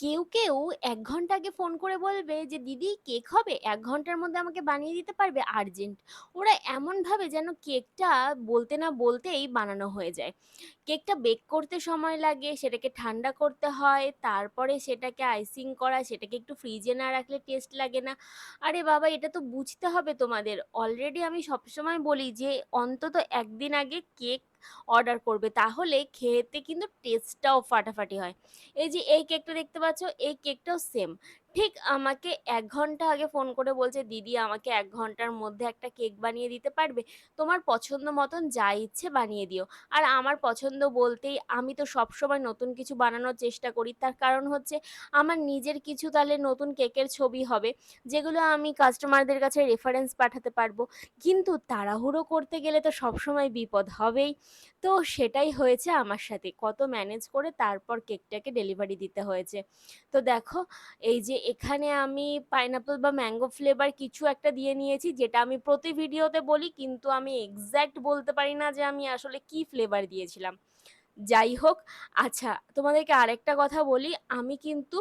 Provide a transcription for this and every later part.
কেউ, কেউ এক ঘণ্টা আগে ফোন করে বলবে যে, "দিদি কেক হবে? এক ঘণ্টার মধ্যে আমাকে বানিয়ে দিতে পারবে? আর্জেন্ট।" ওরা এমন ভাবে যেন কেকটা বলতে না বলতেই বানানো হয়ে যায়। কেকটা বেক করতে সময় লাগে, সেটাকে ঠান্ডা করতে হয়, তারপরে সেটাকে আইসিং করা, সেটাকে একটু ফ্রিজে না রাখলে টেস্ট লাগে না। আরে বাবা এটা তো বুঝতে হবে তোমাদের। অলরেডি আমি সবসময় বলি যে, অন্তত একদিন আগে কেক অর্ডার করবে। তাহলে খেতে কিন্তু টেস্টটাও ফাটাফাটি হয়। এই যে এই কেকটা দেখতে পাচ্ছ, এই কেকটাও সেম। ঠিক আমাকে ১ ঘণ্টা আগে ফোন করে বলছে, "দিদি আমাকে ১ ঘণ্টার মধ্যে একটা কেক বানিয়ে দিতে পারবে? তোমার পছন্দ মতন যা ইচ্ছে বানিয়ে দিও।" আর আমার পছন্দ বলতেই আমি তো সবসময় নতুন কিছু বানানোর চেষ্টা করি। তার কারণ হচ্ছে আমার নিজের কিছু তাহলে নতুন কেকের ছবি হবে, যেগুলো আমি কাস্টমারদের কাছে রেফারেন্স পাঠাতে পারব। কিন্তু তাড়াহুড়ো করতে গেলে তো সবসময় বিপদ হবেই। তো সেটাই হয়েছে আমার সাথে। কত ম্যানেজ করে তারপর কেকটাকে ডেলিভারি দিতে হয়েছে। তো দেখো এই যে এখানে আমি পাইনাপল বা ম্যাঙ্গো ফ্লেভার কিছু একটা দিয়ে নিয়েছি, যেটা আমি প্রতি ভিডিওতে বলি, কিন্তু আমি এক্স্যাক্ট বলতে পারি না যে আমি আসলে কি ফ্লেভার দিয়েছিলাম। যাই হোক, আচ্ছা তোমাদেরকে আরেকটা কথা বলি, আমি কিন্তু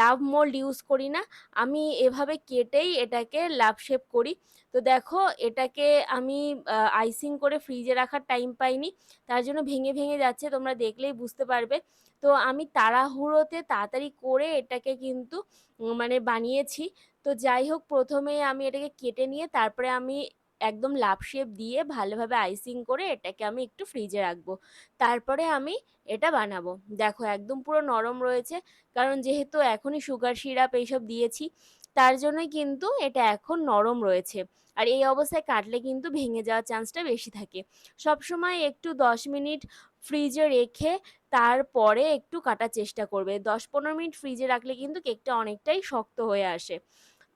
লাভ মোল্ড ইউজ করি না। আমি এভাবে কেটেই এটাকে লাভ শেপ করি। তো দেখো এটাকে আমি আইসিং করে ফ্রিজে রাখার টাইম পাইনি। তার জন্য ভেঙে, ভেঙে যাচ্ছে তোমরা দেখলেই বুঝতে পারবে। তো আমি তাড়াহুড়োতে তাড়াতাড়ি করে এটাকে কিন্তু মানে বানিয়েছি। তো যাই হোক প্রথমে আমি এটাকে কেটে নিয়ে তারপরে আমি একদম লাভ শেপ দিয়ে ভালোভাবে আইসিং করে এটাকে আমি একটু ফ্রিজে রাখব। তারপরে আমি এটা বানাবো। দেখো একদম পুরো নরম রয়েছে। কারণ যেহেতু এখনই সুগার সিরাপ এইসব দিয়েছি, তার জন্যই কিন্তু এটা এখন নরম রয়েছে। আর এই অবস্থায় কাটলে কিন্তু ভেঙে যাওয়ার চান্সটা বেশি থাকে। সবসময় একটু ১০ মিনিট ফ্রিজে রেখে তারপরে একটু কাটার চেষ্টা করবে। দশ পনেরো মিনিট ফ্রিজে রাখলে কিন্তু কেকটা অনেকটাই শক্ত হয়ে আসে।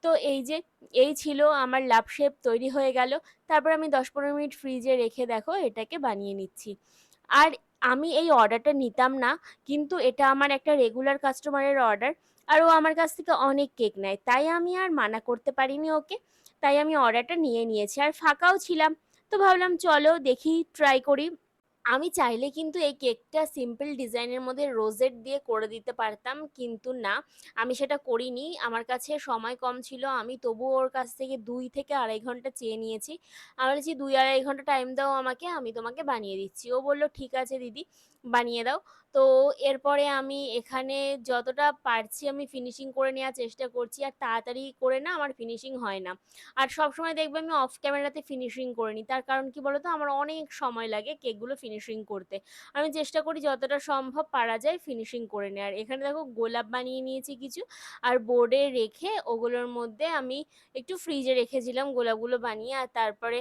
তো এই যে, এই ছিল আমার লাভ শেপ তৈরি হয়ে গেল। তারপর আমি দশ পনেরো মিনিট ফ্রিজে রেখে দেখো এটাকে বানিয়ে নিচ্ছি। আর আমি এই অর্ডারটা নিতাম না। কিন্তু এটা আমার একটা রেগুলার কাস্টমারের অর্ডার। আর ও আমার কাছ থেকে অনেক কেক নেয়। তাই আমি আর মানা করতে পারিনি ওকে। তাই আমি অর্ডারটা নিয়ে নিয়েছি। আর ফাঁকাও ছিলাম। তো ভাবলাম, চলো দেখি ট্রাই করি। আমি চাইলে কিন্তু এই কেকটা সিম্পল ডিজাইনের মধ্যে রোজেট দিয়ে করে দিতে পারতাম। কিন্তু না, আমি সেটা করিনি। আমার কাছে সময় কম ছিল। আমি তবু ওর কাছ থেকে দুই থেকে ২.৫ ঘণ্টা চেয়ে নিয়েছি। আমি বলেছি, "২-২.৫ ঘণ্টা টাইম দাও আমাকে, আমি তোমাকে বানিয়ে দিচ্ছি।" ও বলল "ঠিক আছে দিদি, বানিয়ে দাও।" তো এরপরে আমি এখানে যতটা পারছি আমি ফিনিশিং করে নেওয়ার চেষ্টা করছি। আর তাড়াতাড়ি করে না আমার ফিনিশিং হয় না। আর সবসময় দেখবে আমি অফ ক্যামেরাতে ফিনিশিং করে নিই। তার কারণ কি বলো তো? আমার অনেক সময় লাগে কেকগুলো ফিনিশিং করতে। আমি চেষ্টা করি যতটা সম্ভব পারা যায় ফিনিশিং করে নেওয়ার। এখানে দেখো গোলাপ বানিয়ে নিয়েছি কিছু। আর বোর্ডে রেখে ওগুলোর মধ্যে আমি একটু ফ্রিজে রেখেছিলাম গোলাপগুলো বানিয়ে। আর তারপরে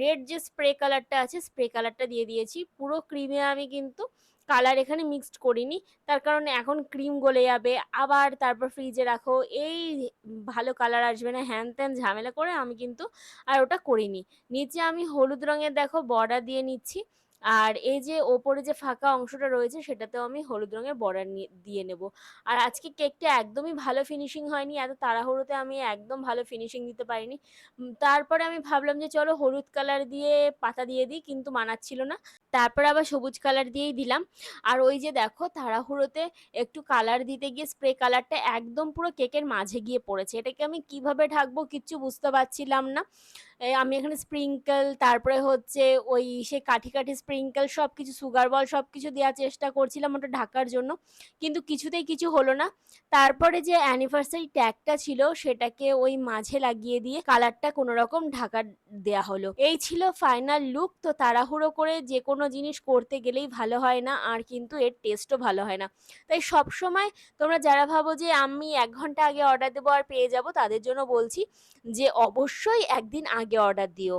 রেড যে স্প্রে কালারটা আছে, স্প্রে কালারটা দিয়ে দিয়েছি। পুরো ক্রিমে আমি কিন্তু কালার এখানে মিক্সড করিনি। তার কারণে এখন ক্রিম গলে যাবে। আবার তারপর ফ্রিজে রাখো। এই ভালো কালার আসবে না, হ্যান-ত্যান ঝামেলা করে আমি কিন্তু আর ওটা করিনি। নিচে আমি হলুদ রঙের দেখো বর্ডার দিয়ে নিচ্ছি। আর এই যে ওপরে যে ফাঁকা অংশটা রয়েছে সেটাতেও আমি হলুদ রঙের বর্ডার দিয়ে নেব। আর আজকে কেকটা একদমই ভালো ফিনিশিং হয়নি। এত তাড়াহুড়োতে আমি একদম ভালো ফিনিশিং দিতে পারিনি। তারপরে আমি ভাবলাম যে চলো হলুদ কালার দিয়ে পাতা দিয়ে দিই কিন্তু মানাচ্ছিল না। তারপরে আবার সবুজ কালার দিয়েই দিলাম। আর ওই যে দেখো তাড়াহুড়োতে একটু কালার দিতে গিয়ে স্প্রে কালারটা একদম পুরো কেকের মাঝে গিয়ে পড়েছে। এটাকে আমি কীভাবে ঢাকবো কিচ্ছু বুঝতে পারছিলাম না। আমি এখানে স্প্রিংকেল তারপরে হচ্ছে ওই সে কাঠি, কাঠি স্প্রিংকেল সবকিছু সুগার বল সব কিছু দেওয়ার চেষ্টা করছিলাম ওটা ঢাকার জন্য। কিন্তু কিছুতেই কিছু হলো না। তারপরে যে অ্যানিভার্সারি ট্যাগটা ছিল সেটাকে ওই মাঝে লাগিয়ে দিয়ে কালারটা কোনরকম ঢাকা দেয়া হলো। এই ছিল ফাইনাল লুক। তো তাড়াহুড়ো করে যেকোনো জিনিস করতে গেলেই ভালো হয় না। আর কিন্তু এর টেস্টও ভালো হয় না। তাই সব সময় তোমরা যারা ভাবো যে আমি এক ঘণ্টা আগে অর্ডার দেবো আর পেয়ে যাব, তাদের জন্য বলছি যে অবশ্যই একদিন আগে অর্ডার দিও।